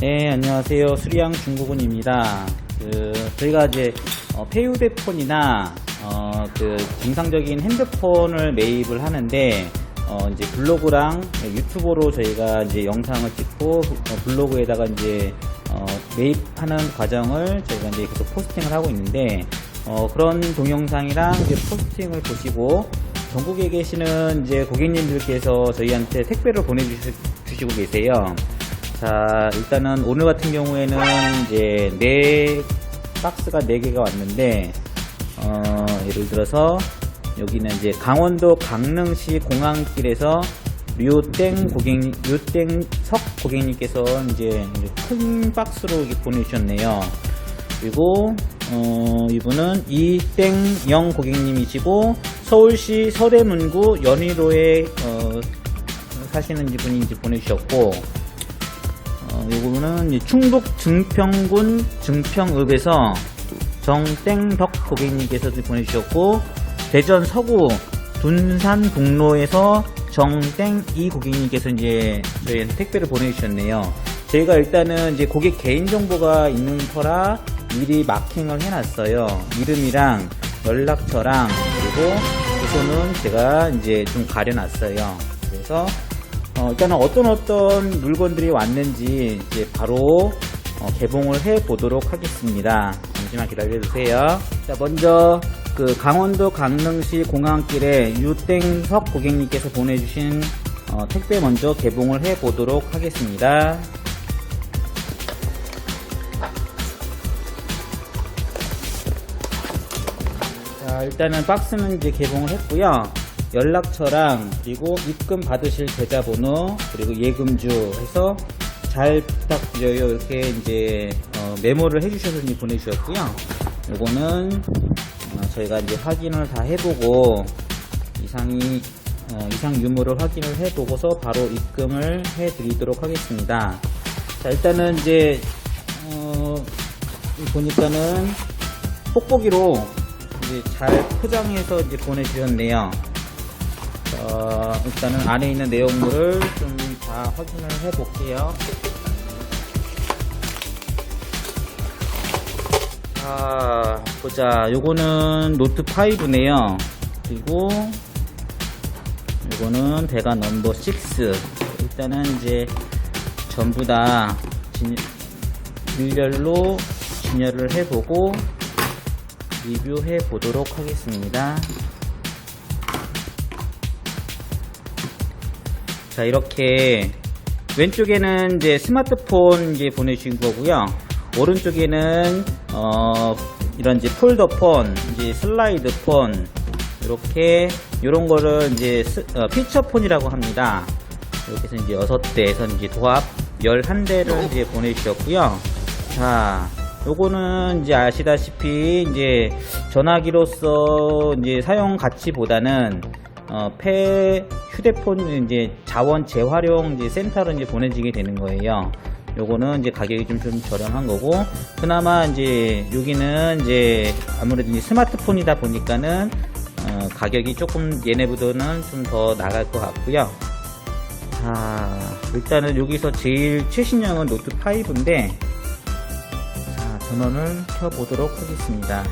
네, 안녕하세요. 수리양 중국은입니다. 그, 저희가 이제, 어, 페이우대폰이나, 어, 그, 정상적인 핸드폰을 매입을 하는데, 어, 이제 블로그랑 유튜브로 저희가 이제 영상을 찍고, 어, 블로그에다가 이제, 어, 매입하는 과정을 저희가 이제 계속 포스팅을 하고 있는데, 어, 그런 동영상이랑 이제 포스팅을 보시고, 전국에 계시는 이제 고객님들께서 저희한테 택배를 보내주시고 계세요. 자, 일단은 오늘 같은 경우에는 이제 네 박스가 네 개가 왔는데, 어, 예를 들어서 여기는 이제 강원도 강릉시 공항길에서 류땡 고객님, 류땡석 고객님께서 이제 큰 박스로 보내주셨네요. 그리고 어, 이분은 이땡영 고객님이시고 서울시 서대문구 연희로에 어, 사시는 분이 이제 보내주셨고 어, 요거는 충북 증평군 증평읍에서 정땡덕 고객님께서도 보내주셨고 대전 서구 둔산북로에서 정땡이 고객님께서 이제 저희한테 택배를 보내주셨네요. 저희가 일단은 이제 고객 개인 정보가 있는 터라 미리 마킹을 해놨어요. 이름이랑 연락처랑 그리고 주소는 제가 이제 좀 가려놨어요. 그래서 어, 일단은 어떤 어떤 물건들이 왔는지 이제 바로 어, 개봉을 해 보도록 하겠습니다. 잠시만 기다려 주세요. 자, 먼저 그 강원도 강릉시 공항길에 유땡석 고객님께서 보내주신 어, 택배 먼저 개봉을 해 보도록 하겠습니다. 자, 일단은 박스는 이제 개봉을 했고요. 연락처랑 그리고 입금 받으실 계좌번호 그리고 예금주 해서 잘 부탁드려요 이렇게 이제 어, 메모를 해주셔서 보내주셨고요. 요거는 어, 저희가 이제 확인을 다 해보고 이상이 어, 이상 유무를 확인을 해보고서 바로 입금을 해드리도록 하겠습니다. 자 일단은 이제 어, 보니까는 뽁뽁이로 이제 잘 포장해서 이제 보내주셨네요. 어, 일단은 안에 있는 내용물을 좀 다 확인을 해 볼게요. 자, 보자. 요거는 노트 5네요. 그리고 요거는 대가 넘버 6. 일단은 이제 전부 다 진, 일렬로 진열을 해보고 리뷰해 보도록 하겠습니다. 자, 이렇게 왼쪽에는 이제 스마트폰 이제 보내주신 거고요. 오른쪽에는 어, 이런 이제 폴더폰, 이제 슬라이드폰 이렇게 이런 거를 이제 스- 어, 피처폰이라고 합니다. 이렇게 해서 이제 여섯 대에서 이제 도합 11대를 이제 보내주셨고요. 자, 요거는 이제 아시다시피 이제 전화기로서 이제 사용 가치보다는 어, 폐 휴대폰 이제 자원 재활용 이제 센터로 이제 보내지게 되는 거예요. 요거는 이제 가격이 좀, 좀 저렴한 거고 그나마 이제 여기는 이제 아무래도 이제 스마트폰이다 보니까는 어, 가격이 조금 얘네보다는 좀 더 나갈 것 같고요. 자, 일단은 여기서 제일 최신형은 노트 5인데 자, 전원을 켜보도록 하겠습니다.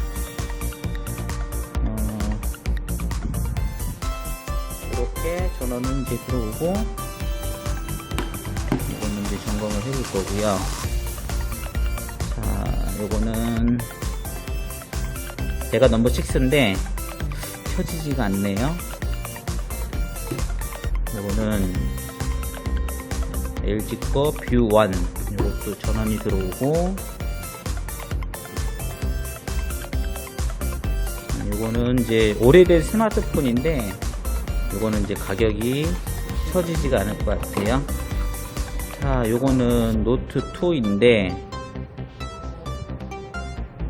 전원은 이제 들어오고 이거는 이제 점검을 해볼 거고요. 자, 요거는 내가 넘버 6인데 켜지지가 않네요. 요거는 LG 거 뷰1 이것도 전원이 들어오고 요거는 이제 오래된 스마트폰인데 요거는 이제 가격이 쳐지지가 않을 것 같아요. 자 요거는 노트 2인데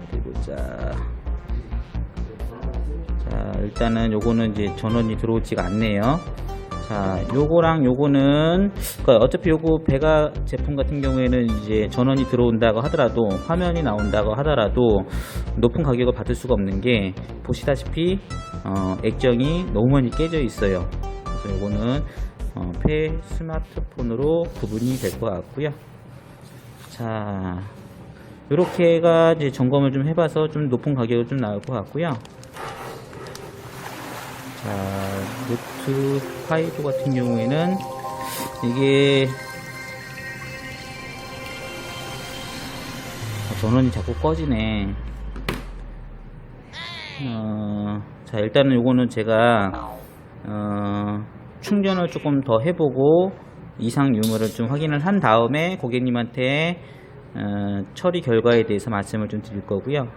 어디 보자. 자 일단은 요거는 이제 전원이 들어오지가 않네요 자, 요거랑 요거는 그러니까 어차피 요거 배가 제품 같은 경우에는 이제 전원이 들어온다고 하더라도 화면이 나온다고 하더라도 높은 가격을 받을 수가 없는 게 보시다시피 어, 액정이 너무 많이 깨져 있어요. 그래서 요거는 어, 폐 스마트폰으로 구분이 될 것 같고요. 자, 요렇게가 이제 점검을 좀 해봐서 좀 높은 가격으로 좀 나올 것 같고요. 자, 노트 5 같은 경우에는 이게 아, 전원이 자꾸 꺼지네. 어, 자, 일단은 요거는 제가, 어, 충전을 조금 더 해보고 이상 유무를 좀 확인을 한 다음에 고객님한테 어, 처리 결과에 대해서 말씀을 좀 드릴 거고요.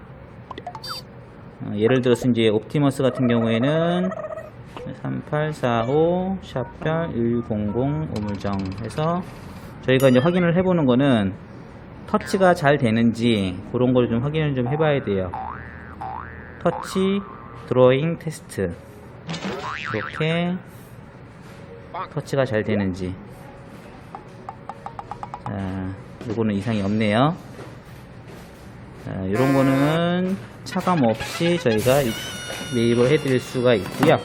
어, 예를 들어서 이제 옵티머스 같은 경우에는 3845 샵별 100 우물정 해서 저희가 이제 확인을 해보는 거는 터치가 잘 되는지 그런 걸좀 확인을 좀 해봐야 돼요. 터치 드로잉 테스트. 이렇게 터치가 잘 되는지. 자 요거는 이상이 없네요. 자 요런 거는 차감 없이 저희가 이- 매입을 해 드릴 수가 있고요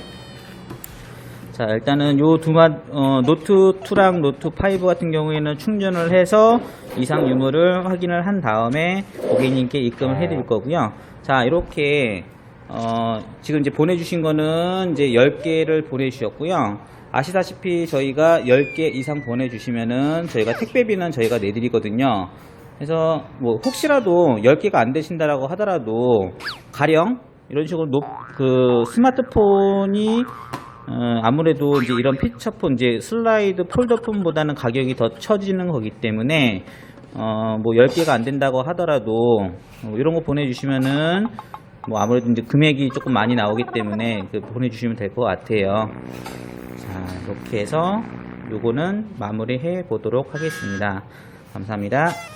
자 일단은 요 두마 어, 노트 2랑 노트 5 같은 경우에는 충전을 해서 이상 유무를 확인을 한 다음에 고객님께 입금을 해 드릴 거고요 자 이렇게 어, 지금 이제 보내주신 거는 이제 10개를 보내주셨고요. 아시다시피 저희가 10개 이상 보내주시면은 저희가 택배비는 저희가 내드리거든요. 그래서 뭐 혹시라도 10개가 안 되신다라고 하더라도 가령 이런 식으로 높, 그 스마트폰이 어, 아무래도 이제 이런 피처폰 이제 슬라이드 폴더폰보다는 가격이 더 처지는 거기 때문에 어, 뭐 10개가 안 된다고 하더라도 뭐 이런 거 보내주시면은 뭐 아무래도 이제 금액이 조금 많이 나오기 때문에 그 보내주시면 될 것 같아요. 자, 이렇게 해서 요거는 마무리 해 보도록 하겠습니다. 감사합니다.